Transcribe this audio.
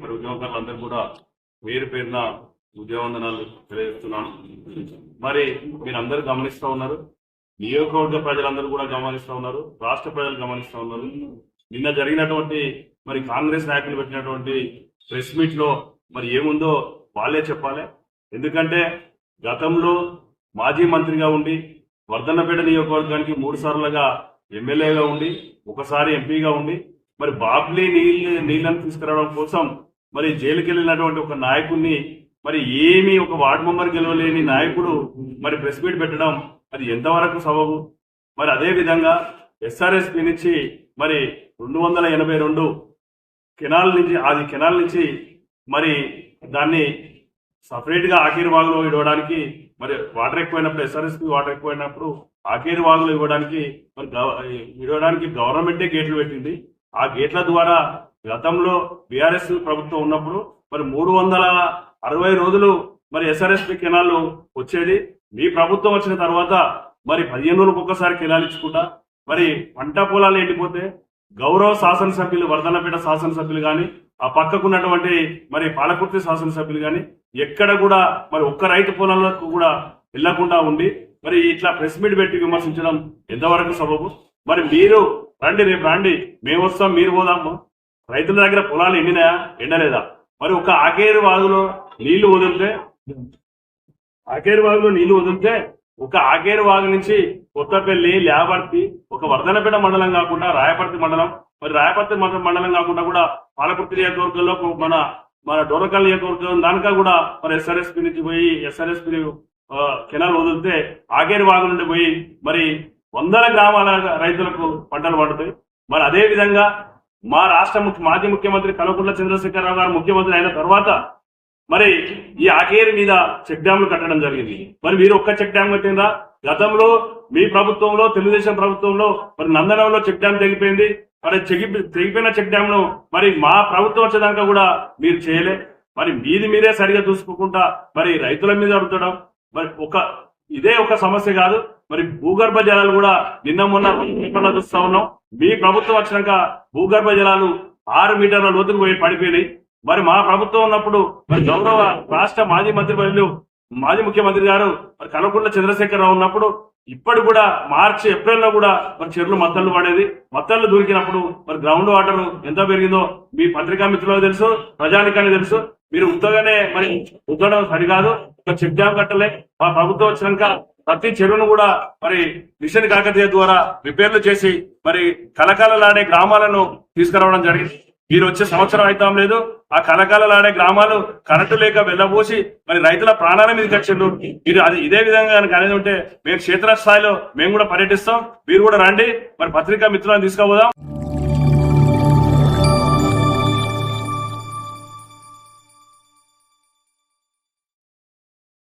మరి ఉద్యోగాలందరూ కూడా పేరు పేరున ఉద్యోగందనాలు తెలియజేస్తున్నాను. మరి మీరందరూ గమనిస్తూ ఉన్నారు. నియోజకవర్గ ప్రజలందరూ కూడా గమనిస్తూ ఉన్నారు. రాష్ట్ర ప్రజలు గమనిస్తూ ఉన్నారు. నిన్న జరిగినటువంటి మరి కాంగ్రెస్ నాయకులు పెట్టినటువంటి ప్రెస్ మీట్లో మరి ఏముందో వాళ్ళే చెప్పాలి. ఎందుకంటే గతంలో మాజీ మంత్రిగా ఉండి వర్ధన్నపేట నియోజకవర్గానికి మూడు సార్లుగా ఎమ్మెల్యేగా ఉండి ఒకసారి ఎంపీగా ఉండి మరి బాబ్లీ నీళ్ళు నీళ్ళని తీసుకురావడం కోసం మరి జైలుకి వెళ్ళినటువంటి ఒక నాయకుడిని మరి ఏమి ఒక వార్డు మెంబర్ గెలవలేని నాయకుడు మరి ప్రెస్ మీట్ పెట్టడం అది ఎంతవరకు సబబు? మరి అదే విధంగా ఎస్ఆర్ఎస్పి నుంచి మరి రెండు వందల ఎనభై రెండు కెనాల్ నుంచి అది కెనాల్ నుంచి మరి దాన్ని సపరేట్గా గా వాగులో ఇవ్వడానికి మరి వాటర్ ఎక్కువైనప్పుడు ఎస్ఆర్ఎస్పి వాటర్ ఎక్కువైనప్పుడు ఆఖీరు వాగులో ఇవ్వడానికి మరి గవ- ఇవ్వడానికి గవర్నమెంటే గేట్లు పెట్టింది. ఆ గేట్ల ద్వారా గతంలో బీఆర్ఎస్ ప్రభుత్వం ఉన్నప్పుడు మరి మూడు వందల అరవై రోజులు మరి ఎస్ఆర్ఎస్పి కెనాల్ వచ్చేది. మీ ప్రభుత్వం వచ్చిన తర్వాత మరి పదిహేను రోజులకు ఒక్కసారి కెనాల్ ఇచ్చుకుంటా. మరి పంట పొలాలు ఎండిపోతే గౌరవ శాసనసభ్యులు వర్ధనపేట శాసనసభ్యులు కానీ ఆ పక్కకున్నటువంటి మరి పాలకుర్తి శాసనసభ్యులు కానీ ఎక్కడ కూడా మరి ఒక్క రైతు పొలాలకు కూడా వెళ్ళకుండా ఉండి మరి ఇట్లా ప్రెస్ మీట్ పెట్టి విమర్శించడం ఎంతవరకు సబబు? మరి మీరు రండి రేపు రండి. మేము వస్తాం మీరు పోదాము. రైతుల దగ్గర పొలాలు ఎండినాయా? ఎండలేదా? మరి ఒక ఆకేరు వాగులో నీళ్ళు వదిలితే ఆకేరు వాగులో నీళ్ళు వదిలితే ఒక ఆకేరు వాగు నుంచి కొత్తపల్లి లేబర్తి ఒక వర్ధనపేట మండలం కాకుండా రాయపర్తి మండలం మరి రాయపర్తి మండలం కాకుండా కూడా పాలకుర్తి నియోజకవర్గంలో మన మన డోరకల్ నియోజకవర్గం దానికా కూడా మరి ఎస్ఆర్ఎస్పి నుంచి పోయి ఎస్ఆర్ఎస్పి కెనాల్ వదిలితే ఆకేరు వాగు నుండి పోయి మరి వందల గ్రామాల రైతులకు పంటలు పండుతాయి. మరి అదే విధంగా మా రాష్ట్ర ముఖ్య మాజీ ముఖ్యమంత్రి కల్వకుంట్ల చంద్రశేఖరరావు గారు ముఖ్యమంత్రి అయిన తర్వాత మరి ఈ ఆకేరి మీద చెక్ డ్యాంలు కట్టడం జరిగింది. మరి మీరు ఒక్క చెక్ డ్యామ్ కట్టిందా గతంలో మీ ప్రభుత్వంలో తెలుగుదేశం ప్రభుత్వంలో మరి నందనంలో చెక్ డ్యామ్ తెగిపోయింది. మరి చెగి తెగిపోయిన చెక్ డ్యామ్ను మరి మా ప్రభుత్వం వచ్చేదాకా కూడా మీరు చేయలే. మరి మీది మీరే సరిగా చూసుకోకుండా మరి రైతుల మీద అడుగుతడం మరి ఒక ఇదే ఒక సమస్య కాదు. మరి భూగర్భ జలాలు కూడా నిన్న మొన్న చూస్తా ఉన్నాం. మీ ప్రభుత్వం వచ్చినాక భూగర్భ జలాలు ఆరు మీటర్ల లోతుకు పోయి పడిపోయినాయి. మరి మా ప్రభుత్వం ఉన్నప్పుడు మరి గౌరవ రాష్ట్ర మాజీ మంత్రి మరియు మాజీ ముఖ్యమంత్రి గారు మరి కల్వకుంట్ల చంద్రశేఖరరావు ఉన్నప్పుడు ఇప్పటి కూడా మార్చి ఏప్రిల్లో కూడా మరి చెరువులు మత్తళ్ళు పడేది. మత్తళ్ళు దొరికినప్పుడు మరి గ్రౌండ్ వాటర్ ఎంత పెరిగిందో మీ పత్రికా మిత్రులకు తెలుసు ప్రజానికానికి తెలుసు. మీరు ఉత్తగానే మరి ఉద్దడం సరికాదు. ఒక చెక్ డ్యామ్ కట్టలే. మా ప్రభుత్వం వచ్చినాక ప్రతి చెరువును కూడా మరి మిషన్ కాకతీయ ద్వారా రిపేర్లు చేసి మరి కలకాలలాడే గ్రామాలను తీసుకురావడం జరిగింది. మీరు వచ్చే సంవత్సరం అవుతాం లేదు. ఆ కలకాలలాడే గ్రామాలు కరెంటు లేక వెళ్ళబోసి మరి రైతుల ప్రాణాల మీద వచ్చిండ్రు. మీరు అది ఇదే విధంగా కనుక అనేది ఉంటే మేము క్షేత్రస్థాయిలో మేము కూడా పర్యటిస్తాం. మీరు కూడా రండి. మరి పత్రికా మిత్రులను తీసుకుపోదాం.